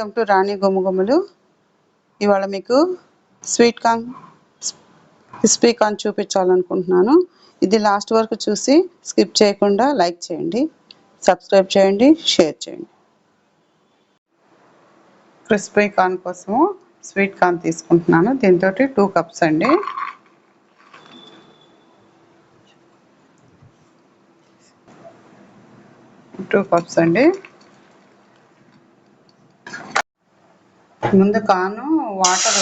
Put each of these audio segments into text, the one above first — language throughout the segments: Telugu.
వెల్కమ్ టు రాణి గుమ్మగుమ్మలు ఇవాళ మీకు స్వీట్ కార్న్ క్రిస్పీ కార్న్ చూపించాలనుకుంటున్నాను. ఇది లాస్ట్ వరకు చూసి స్కిప్ చేయకుండా లైక్ చేయండి సబ్స్క్రైబ్ చేయండి షేర్ చేయండి. క్రిస్పీ కార్న్ కోసము స్వీట్ కార్న్ తీసుకుంటున్నాను. దీంతో టూ కప్స్ అండి. టూ కప్స్ అండి. ముందు కాను వాటర్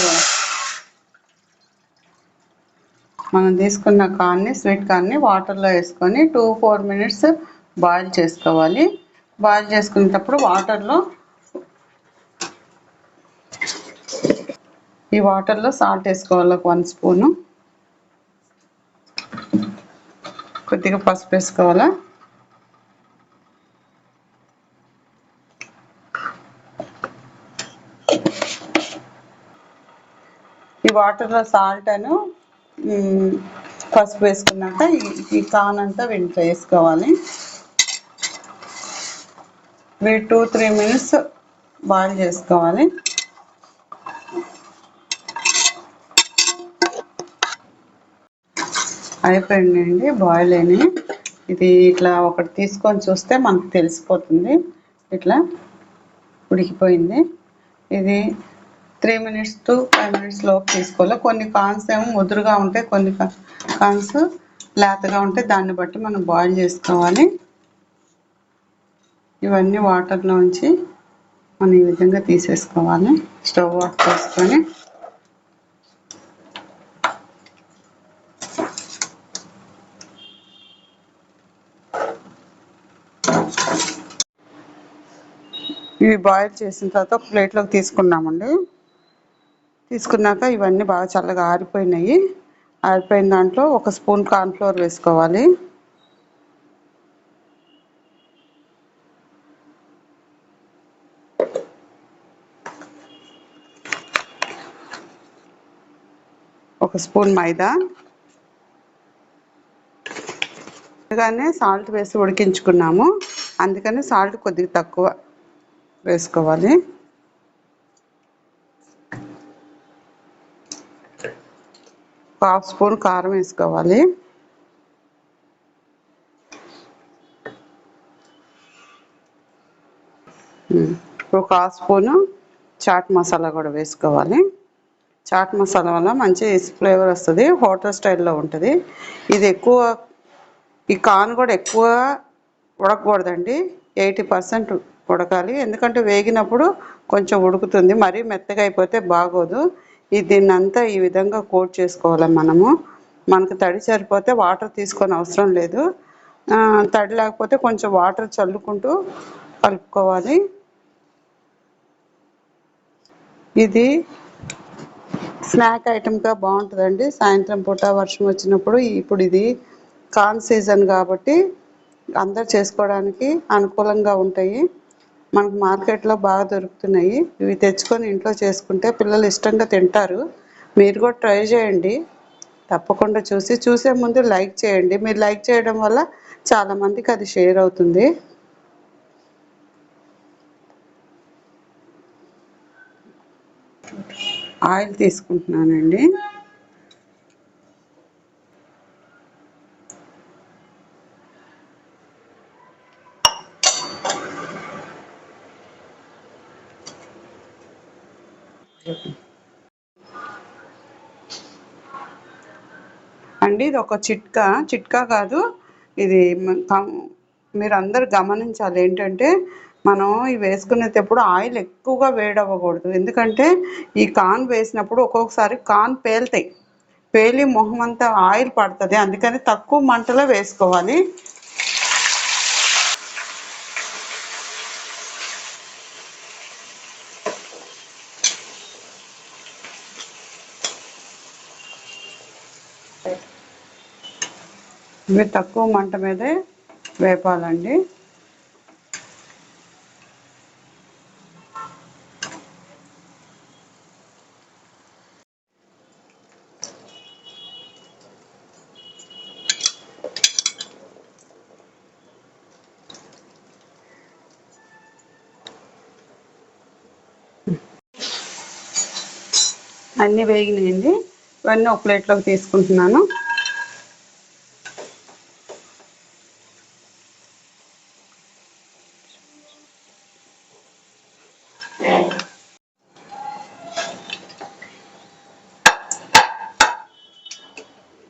మనం తీసుకున్న కాన్ని స్వీట్ కార్న్ని వాటర్లో వేసుకొని టూ ఫోర్ మినిట్స్ బాయిల్ చేసుకోవాలి. బాయిల్ చేసుకునేటప్పుడు వాటర్లో ఈ వాటర్లో సాల్ట్ వేసుకోవాలి ఒక వన్ స్పూను కొద్దిగా పసుపు వేసుకోవాలా? వాటర్లో సాల్ట్ అను పసుపు వేసుకున్నాక ఈ- ఈ కాన్ అంతా వీటిలో వేసుకోవాలి. వీటి టూ త్రీ మినిట్స్ బాయిల్ చేసుకోవాలి. అయిపోయిందండి బాయిల్ అయినాయి. ఇది ఇట్లా ఒకటి తీసుకొని చూస్తే మనకు తెలిసిపోతుంది. ఇట్లా ఉడికిపోయింది. ఇది three minutes to five minutes లోపు తీసుకోవాలి. కొన్ని కాన్స్ ఏమో ముదురుగా ఉంటాయి కొన్ని కాన్స్ లేతగా ఉంటాయి. దాన్ని బట్టి మనం బాయిల్ చేసుకోవాలి. ఇవన్నీ వాటర్లో ఉంచి మనం ఈ విధంగా తీసేసుకోవాలి. స్టవ్ ఆఫ్ చేసుకొని. ఇవి బాయిల్ చేసిన తర్వాత ఒక ప్లేట్లోకి తీసుకున్నామండి. తీసుకున్నాక ఇవన్నీ బాగా చల్లగా ఆరిపోయినాయి. ఆరిపోయిన దాంట్లో ఒక స్పూన్ కార్న్ఫ్లోర్ వేసుకోవాలి. ఒక స్పూన్ మైదా. ముందుగానే సాల్ట్ వేసి ఉడికించుకున్నాము. అందుకని సాల్ట్ కొద్దిగా తక్కువ వేసుకోవాలి. హాఫ్ స్పూన్ కారం వేసుకోవాలి. ఒక హాఫ్ స్పూను చాట్ మసాలా కూడా వేసుకోవాలి. చాట్ మసాలా వల్ల మంచి ఫ్లేవర్ వస్తుంది. హోటల్ స్టైల్లో ఉంటుంది. ఇది ఎక్కువ ఈ కార్న్ కూడా ఎక్కువ ఉడకకూడదండి. ఎయిటీ పర్సెంట్ ఉడకాలి. ఎందుకంటే వేగినప్పుడు కొంచెం ఉడుకుతుంది. మరీ మెత్తగా అయిపోతే బాగోదు. ఈ దీన్ని అంతా ఈ విధంగా కోట్ చేసుకోవాలి మనము? మనకు తడి సరిపోతే వాటర్ తీసుకొని అవసరం లేదు. తడి లేకపోతే కొంచెం వాటర్ చల్లుకుంటూ కలుపుకోవాలి. ఇది స్నాక్ ఐటమ్గా బాగుంటుందండి. సాయంత్రం పూట వర్షం వచ్చినప్పుడు ఇప్పుడు ఇది కాన్ సీజన్ కాబట్టి అందరు చేసుకోవడానికి అనుకూలంగా ఉంటాయి. మనకు మార్కెట్లో బాగా దొరుకుతున్నాయి. ఇవి తెచ్చుకొని ఇంట్లో చేసుకుంటే పిల్లలు ఇష్టంగా తింటారు. మీరు కూడా ట్రై చేయండి. తప్పకుండా చూసి చూసే ముందు లైక్ చేయండి. మీరు లైక్ చేయడం వల్ల చాలామందికి అది షేర్ అవుతుంది. ఆయిల్ తీసుకుంటున్నానండి. అండి ఇది ఒక చిట్కా. చిట్కా కాదు ఇది మీరు అందరు గమనించాలి. ఏంటంటే మనం ఇవి వేసుకునేటప్పుడు ఆయిల్ ఎక్కువగా వేడవ్వకూడదు. ఎందుకంటే ఈ కాన్ వేసినప్పుడు ఒక్కొక్కసారి కాన్ పేలుతాయి. పేలి మొహం అంతా ఆయిల్ పడుతుంది. అందుకని తక్కువ మంటలో వేసుకోవాలి. ఇవి తక్కువ మంట మీదే వేపాలండి. అన్నీ వేగినాయండి. ఇవన్నీ ఒక ప్లేట్లోకి తీసుకుంటున్నాను.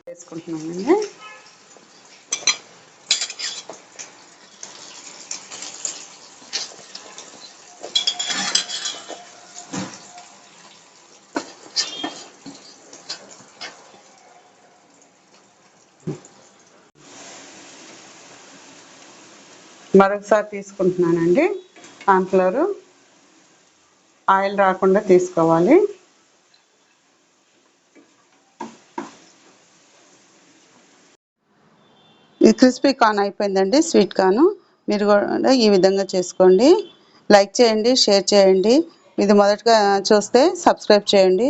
వేసుకుంటున్నామండి మరొకసారి తీసుకుంటున్నానండి. కాన్ఫ్లవరు ఆయిల్ రాకుండా తీసుకోవాలి. ఇది క్రిస్పీ కార్న్ అయిపోయిందండి స్వీట్ కార్న్. మీరు కూడా ఈ విధంగా చేసుకోండి. లైక్ చేయండి షేర్ చేయండి. ఇది మొదటగా చూస్తే సబ్స్క్రైబ్ చేయండి.